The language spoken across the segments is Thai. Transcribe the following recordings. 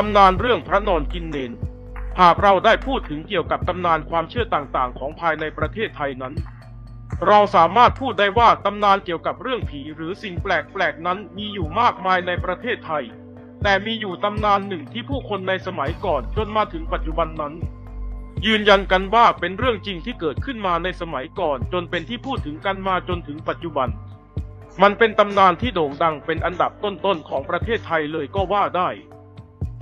ตำนานเรื่องพระนอนกินเนน หากเราได้พูดถึงเกี่ยวกับตำนานความเชื่อต่างๆ ของภายในประเทศไทยนั้น เราสามารถพูดได้ว่าตำนานเกี่ยวกับเรื่องผีหรือสิ่งแปลกๆนั้นมีอยู่มากมายในประเทศไทย แต่มีอยู่ตำนานหนึ่งที่ผู้คนในสมัยก่อนจนมาถึงปัจจุบันนั้น ยืนยันกันว่าเป็นเรื่องจริงที่เกิดขึ้นมาในสมัยก่อน จนเป็นที่พูดถึงกันมาจนถึงปัจจุบันมันเป็นตำนานที่โด่งดังเป็นอันดับต้นๆของประเทศไทยเลยก็ว่าได้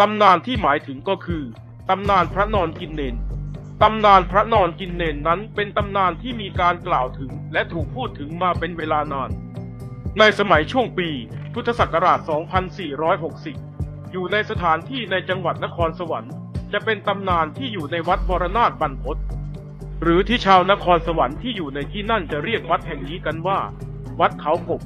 ตำนานที่หมายถึงก็คือตำนานพระนอนกินเนนตำนานพระนอนกินเนนนั้นเป็นตำนานที่มีการกล่าวถึงและถูกพูดถึงมาเป็นเวลานาน ในสมัยช่วงปีพุทธศักราช 2460 อยู่ในสถานที่ในจังหวัดนครสวรรค์ จะเป็นตำนานที่อยู่ในวัดวรนาถบรรพตหรือที่ชาวนครสวรรค์ที่อยู่ในที่นั่นจะเรียกวัดแห่งนี้กันว่า วัดเขากบ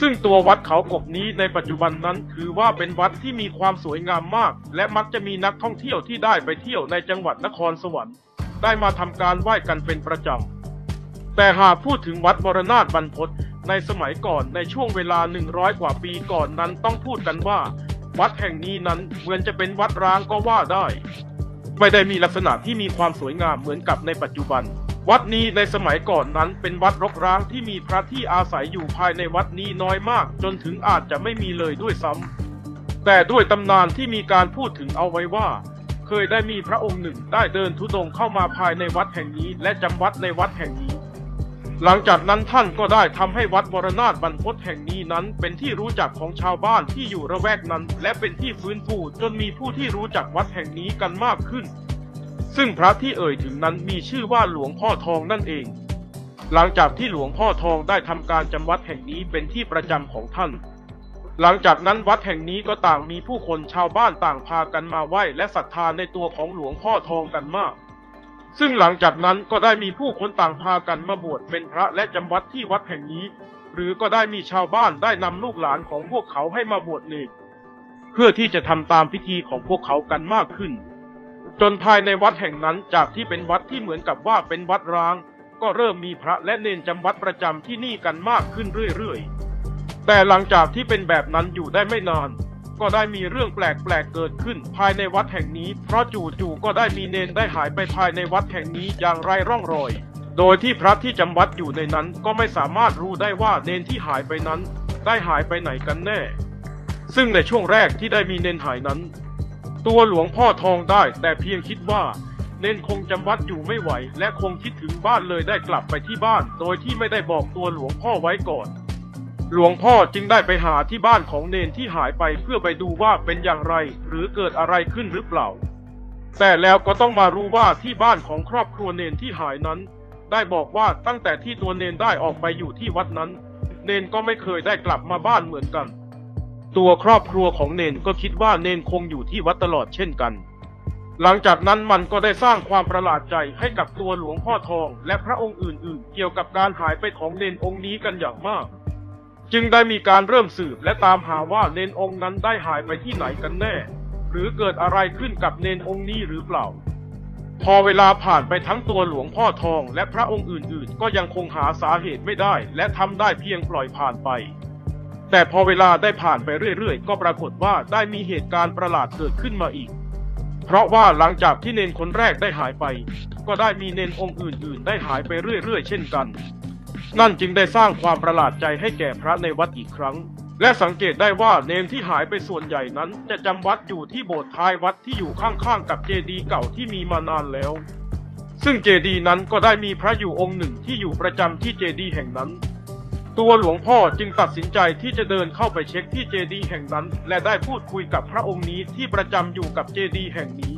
ซึ่งตัววัดเขากบนี้ในปัจจุบันนั้นถือว่าเป็นวัดที่มีความสวยงามมาก และมักจะมีนักท่องเที่ยวที่ได้ไปเที่ยวในจังหวัดนครสวรรค์ ได้มาทำการไหว้กันเป็นประจำ แต่หากพูดถึงวัดวรนาถบรรพตในสมัยก่อนในช่วงเวลา 100 กว่าปีก่อนนั้นต้องพูดกันว่า วัดแห่งนี้นั้นเหมือนจะเป็นวัดร้างก็ว่าได้ ไม่ได้มีลักษณะที่มีความสวยงามเหมือนกับในปัจจุบัน วัดนี้ในสมัยก่อนนั้นเป็นวัดรกร้างที่มีพระที่อาศัยอยู่ภายในวัดนี้น้อยมาก จนถึงอาจจะไม่มีเลยด้วยซ้ำแต่ด้วยตำนานที่มีการพูดถึงเอาไว้ว่า เคยได้มีพระองค์หนึ่งได้เดินทุดงเข้ามาภายในวัดแห่งนี้ และจำวัดในวัดแห่งนี้ หลังจากนั้นท่านก็ได้ทำให้วัดวรนาถบรรพตแห่งนี้นั้น เป็นที่รู้จักของชาวบ้านที่อยู่ระแวกนั้น และเป็นที่ฟื้นฟูจนมีผู้ที่รู้จักวัดแห่งนี้กันมากขึ้น ซึ่งพระที่เอ่ยถึงนั้นมีชื่อว่าหลวงพ่อทองนั่นเอง หลังจากที่หลวงพ่อทองได้ทำการจำวัดแห่งนี้เป็นที่ประจำของท่าน หลังจากนั้นวัดแห่งนี้ก็ต่างมีผู้คนชาวบ้านต่างพากันมาไหว้และศรัทธาในตัวของหลวงพ่อทองกันมาก ซึ่งหลังจากนั้นก็ได้มีผู้คนต่างพากันมาบวชเป็นพระและจำวัดที่วัดแห่งนี้ หรือก็ได้มีชาวบ้านได้นำลูกหลานของพวกเขาให้มาบวชเนกเพื่อที่จะทำตามพิธีของพวกเขากันมากขึ้น จนภายในวัดแห่งนั้นจากที่เป็นวัดที่เหมือนกับว่าเป็นวัดร้าง ก็เริ่มมีพระและเนนจำวัดประจำที่นี่กันมากขึ้นเรื่อยๆ แต่หลังจากที่เป็นแบบนั้นอยู่ได้ไม่นาน ก็ได้มีเรื่องแปลกๆเกิดขึ้นภายในวัดแห่งนี้ เพราะจู่ๆก็ได้มีเนนได้หายไปภายในวัดแห่งนี้อย่างไรร่องรอย โดยที่พระที่จำวัดอยู่ในนั้นก็ไม่สามารถรู้ได้ว่าเนนที่หายไปนั้น ได้หายไปไหนกันแน่ ซึ่งในช่วงแรกที่ได้มีเนนหายนั้น ตัวหลวงพ่อทองได้ แต่เพียงคิดว่าเนนคงจำวัดอยู่ไม่ไหว และคงคิดถึงบ้านเลยได้กลับไปที่บ้าน โดยที่ไม่ได้บอกตัวหลวงพ่อไว้ก่อน หลวงพ่อจึงได้ไปหาที่บ้านของเนนที่หายไปเพื่อไปดูว่าเป็นอย่างไร หรือเกิดอะไรขึ้นหรือเปล่า แต่แล้วก็ต้องมารู้ว่าที่บ้านของครอบครัวเนนที่หายนั้น ได้บอกว่าตั้งแต่ที่ตัวเนนได้ออกไปอยู่ที่วัดนั้น เนนก็ไม่เคยได้กลับมาบ้านเหมือนกัน ตัวครอบครัวของเนนก็คิดว่าเนนคงอยู่ที่วัดตลอดเช่นกัน หลังจากนั้นมันก็ได้สร้างความประหลาดใจให้กับตัวหลวงพ่อทอง และพระองค์อื่น ๆ เกี่ยวกับการหายไปของเนนองค์นี้กันอย่างมาก จึงได้มีการเริ่มสืบและตามหาว่าเนนองค์นั้นได้หายไปที่ไหนกันแน่ หรือเกิดอะไรขึ้นกับเนนองค์นี้หรือเปล่า พอเวลาผ่านไปทั้งตัวหลวงพ่อทอง และพระองค์อื่น ๆ ก็ยังคงหาสาเหตุไม่ได้ และทำได้เพียงปล่อยผ่านไป แต่พอเวลาได้ผ่านไปเรื่อยๆ ก็ปรากฏว่าได้มีเหตุการณ์ประหลาดเกิดขึ้นมาอีก เพราะว่าหลังจากที่เนนคนแรกได้หายไป ก็ได้มีเนนองค์อื่น ๆ ได้หายไปเรื่อยๆ เช่นกัน นั่นจึงได้สร้างความประหลาดใจให้แก่พระในวัดอีกครั้ง และสังเกตได้ว่าเนนที่หายไปส่วนใหญ่นั้น จะจำวัดอยู่ที่โบสถ์ท้ายวัดที่อยู่ข้างๆ กับเจดีย์เก่าที่มีมานานแล้ว ซึ่งเจดีย์นั้นก็ได้มีพระอยู่องค์หนึ่งที่อยู่ประจำที่เจดีย์แห่งนั้น ตัวหลวงพ่อจึงตัดสินใจที่จะเดินเข้าไปเช็คที่เจดีย์แห่งนั้น และได้พูดคุยกับพระองค์นี้ที่ประจำอยู่กับเจดีย์แห่งนี้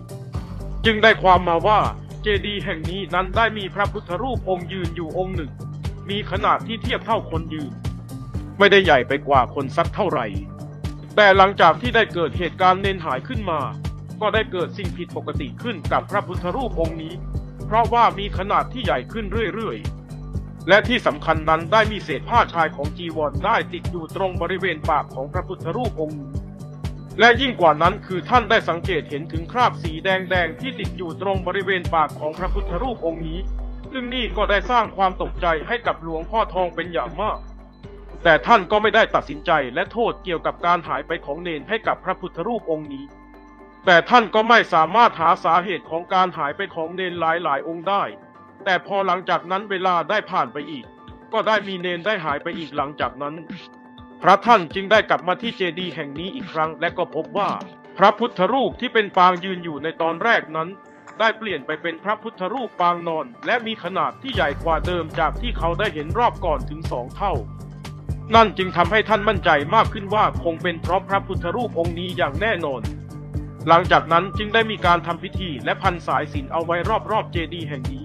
จึงได้ความมาว่าเจดีย์แห่งนี้นั้นได้มีพระพุทธรูปองค์ยืนอยู่องค์หนึ่ง มีขนาดที่เทียบเท่าคนยืน ไม่ได้ใหญ่ไปกว่าคนสักเท่าไหร่ แต่หลังจากที่ได้เกิดเหตุการณ์เนนหายขึ้นมา ก็ได้เกิดสิ่งผิดปกติขึ้นกับพระพุทธรูปองค์นี้ เพราะว่ามีขนาดที่ใหญ่ขึ้นเรื่อยๆ และที่สำคัญนั้นได้มีเศษผ้าชายของจีวรได้ติดอยู่ตรงบริเวณปากของพระพุทธรูปองค์นี้และยิ่งกว่านั้นคือท่านได้สังเกตเห็นถึงคราบสีแดงๆที่ติดอยู่ตรงบริเวณปากของพระพุทธรูปองค์นี้ ซึ่งนี่ก็ได้สร้างความตกใจให้กับหลวงพ่อทองเป็นอย่างมาก แต่ท่านก็ไม่ได้ตัดสินใจและโทษเกี่ยวกับการหายไปของเนนให้กับพระพุทธรูปองค์นี้ แต่ท่านก็ไม่สามารถหาสาเหตุของการหายไปของเนนหลายๆ องค์ได้ แต่พอหลังจากนั้นเวลาได้ผ่านไปอีก ก็ได้มีเนนได้หายไปอีกหลังจากนั้น พระท่านจึงได้กลับมาที่เจดีย์แห่งนี้อีกครั้ง และก็พบว่า พระพุทธรูปที่เป็นปางยืนอยู่ในตอนแรกนั้น ได้เปลี่ยนไปเป็นพระพุทธรูปปางนอน และมีขนาดที่ใหญ่กว่าเดิมจากที่เขาได้เห็นรอบก่อนถึงสองเท่า นั่นจึงทำให้ท่านมั่นใจมากขึ้นว่าคงเป็นเพราะพระพุทธรูปองค์นี้อย่างแน่นอนหลังจากนั้นจึงได้มีการทำพิธีและพันสายสินเอาไว้รอบๆเจดีย์แห่งนี้